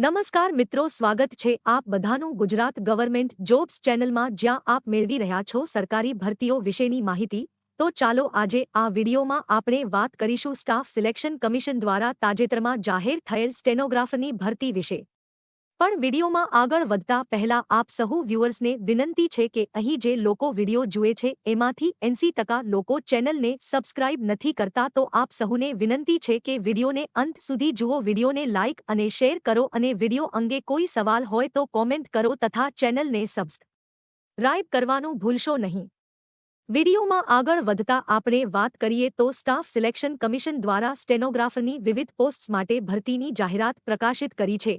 નમસ્કાર મિત્રો, સ્વાગત છે આપ બધાનું ગુજરાત ગવર્મેન્ટ જોબ્સ ચેનલમાં. જ્યાં આપ મેળવી રહ્યા છો સરકારી ભરતીઓ વિશેની માહિતી. તો ચાલો આજે આ વિડીયોમાં આપણે વાત કરીશું સ્ટાફ સિલેક્શન કમિશન દ્વારા તાજેતરમાં જાહેર થયેલ સ્ટેનોગ્રાફરની ભરતી વિશે. પણ વિડીયોમાં આગળ વધતા પહેલા આપ સહુ વ્યુઅર્સને વિનંતી છે કે અહીં જે લોકો વીડિયો જુએ છે, એમાંથી એંસી ટકા લોકો ચેનલને સબસ્ક્રાઇબ નથી કરતા તો આપ સહુને વિનંતી છે કે વિડીયોને અંત સુધી જુઓ, વિડીયોને લાઇક અને શેર કરો અને વીડિયો અંગે કોઈ સવાલ હોય તો કોમેન્ટ કરો તથા ચેનલને સબસ્ક્રાઇબ કરવાનું ભૂલશો નહીં. વિડીયોમાં આગળ વધતા આપણે વાત કરીએ તો સ્ટાફ સિલેક્શન કમિશન દ્વારા સ્ટેનોગ્રાફરની વિવિધ પોસ્ટ્સ માટે ભરતીની જાહેરાત પ્રકાશિત કરી છે.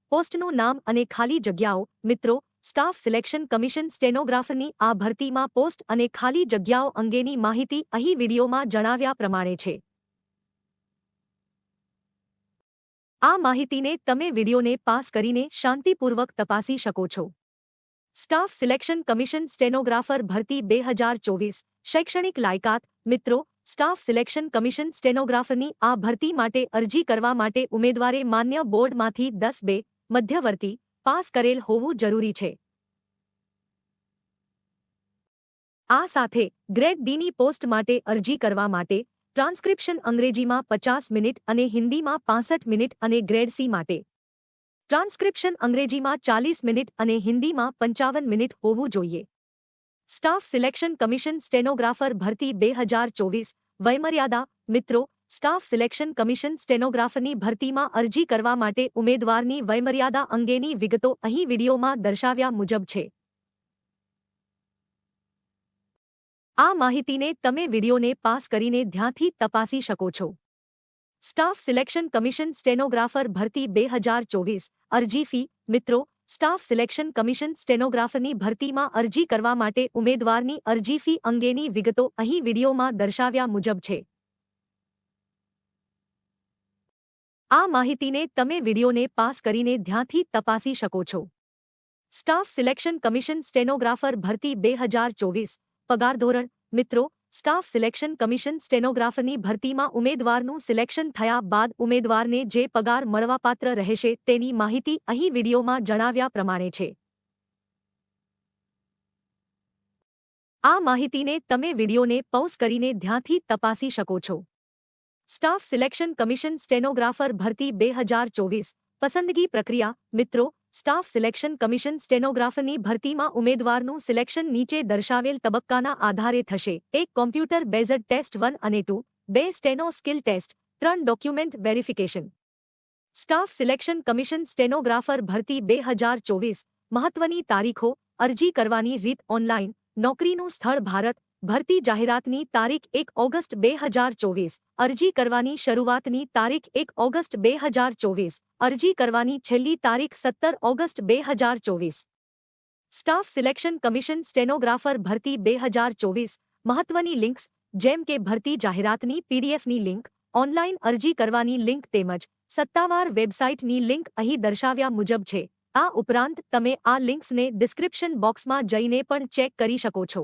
પોસ્ટનું નામ અને ખાલી જગ્યાઓ, મિત્રો, સ્ટાફ સિલેક્શન કમિશન સ્ટેનોગ્રાફરની આ ભરતીમાં પોસ્ટ અને ખાલી જગ્યાઓ અંગેની માહિતી અહીં વિડીયોમાં જણાવ્યા પ્રમાણે છે. આ માહિતીને તમે વિડીયોને પાસ કરીને શાંતિપૂર્વક તપાસી શકો છો. સ્ટાફ સિલેક્શન કમિશન સ્ટેનોગ્રાફર ભરતી બે હજાર ચોવીસ. શૈક્ષણિક લાયકાત, મિત્રો, સ્ટાફ સિલેક્શન કમિશન સ્ટેનોગ્રાફરની આ ભરતી માટે અરજી કરવા માટે ઉમેદવારે માન્ય બોર્ડમાંથી દસ બે મધ્યવર્તી, પાસ કરેલ હોવું જરૂરી છે. આ સાથે, ગ્રેડ ડીની પોસ્ટ માટે અરજી કરવા માટે, ટ્રાન્સક્રિપ્શન અંગ્રેજીમાં પચાસ મિનિટ અને હિન્દીમાં પાસઠ મિનિટ અને ગ્રેડ સી માટે. ટ્રાન્સક્રિપ્શન અંગ્રેજીમાં ચાલીસ મિનિટ અને હિન્દીમાં પંચાવન મિનિટ હોવું જોઈએ. સ્ટાફ સિલેક્શન કમિશન સ્ટેનોગ્રાફર ભરતી બે હજાર ચોવીસ, વયમર્યાદા, મિત્રો સ્ટાફ સિલેક્શન કમિશન સ્ટેનોગ્રાફરની ભરતીમાં અરજી કરવા માટે ઉમેદવારની વયમર્યાદા અંગેની વિગતો અહીં વિડીયોમાં દર્શાવ્યા મુજબ છે. આ માહિતીને તમે વિડીયોને પાસ કરીને ધ્યાનથી તપાસી શકો છો. સ્ટાફ સિલેક્શન કમિશન સ્ટેનોગ્રાફર ભરતી બે હજાર ચોવીસ. અરજી ફી. મિત્રો, સ્ટાફ સિલેક્શન કમિશન સ્ટેનોગ્રાફરની ભરતીમાં અરજી કરવા માટે ઉમેદવારની અરજી ફી અંગેની વિગતો અહીં વિડીયોમાં દર્શાવ્યા મુજબ છે. આ માહિતીને તમે વિડીયોને પાસ કરીને ધ્યાનથી તપાસી શકો છો. સ્ટાફ સિલેક્શન કમિશન સ્ટેનોગ્રાફર ભરતી બે હજાર ચોવીસ. પગાર ધોરણ. મિત્રો, સ્ટાફ સિલેક્શન કમિશન સ્ટેનોગ્રાફરની ભરતીમાં ઉમેદવારનું સિલેક્શન થયા બાદ ઉમેદવારને જે પગાર મળવાપાત્ર રહેશે તેની માહિતી અહીં વિડીયોમાં જણાવ્યા પ્રમાણે છે. આ માહિતીને તમે વિડીયોને પૌસ કરીને ધ્યાનથી તપાસી શકો છો. સ્ટાફ સિલેક્શન કમિશન સ્ટેનોગ્રાફર ભરતી બે હજાર ચોવીસ. પસંદગી પ્રક્રિયા, મિત્રો, સ્ટાફ સિલેક્શન કમિશન સ્ટેનોગ્રાફરની ભરતીમાં ઉમેદવારનું સિલેક્શન નીચે દર્શાવેલ તબક્કાના આધારે થશે. એક કોમ્પ્યુટર બેઝડ ટેસ્ટ વન અને ટુ, બે સ્ટેનો સ્કિલ ટેસ્ટ, ત્રણ document verification. Staff selection commission stenographer ભરતી બે હજાર ચોવીસ. મહત્વની તારીખો, અરજી કરવાની રીત ઓનલાઈન, નોકરીનું સ્થળ ભારત ભરતી જાહેરાતની તારીખ એક ઓગસ્ટ બે હજાર ચોવીસ. અરજી કરવાની શરૂઆતની તારીખ એક ઓગસ્ટ બે હજાર ચોવીસ. અરજી કરવાની છેલ્લી તારીખ સત્તર ઓગસ્ટ બે હજાર ચોવીસ. સ્ટાફ સિલેક્શન કમિશન સ્ટેનોગ્રાફર ભરતી બે હજાર ચોવીસ. મહત્વની લિંક્સ, જેમ કે ભરતી જાહેરાતની પીડીએફની લિંક, ઓનલાઈન અરજી કરવાની લિંક તેમજ સત્તાવાર વેબસાઇટની લિંક અહીં દર્શાવ્યા મુજબ છે. આ ઉપરાંત તમે આ લિંક્સને ડિસ્ક્રિપ્શન બોક્સમાં જઈને પણ ચેક કરી શકો છો.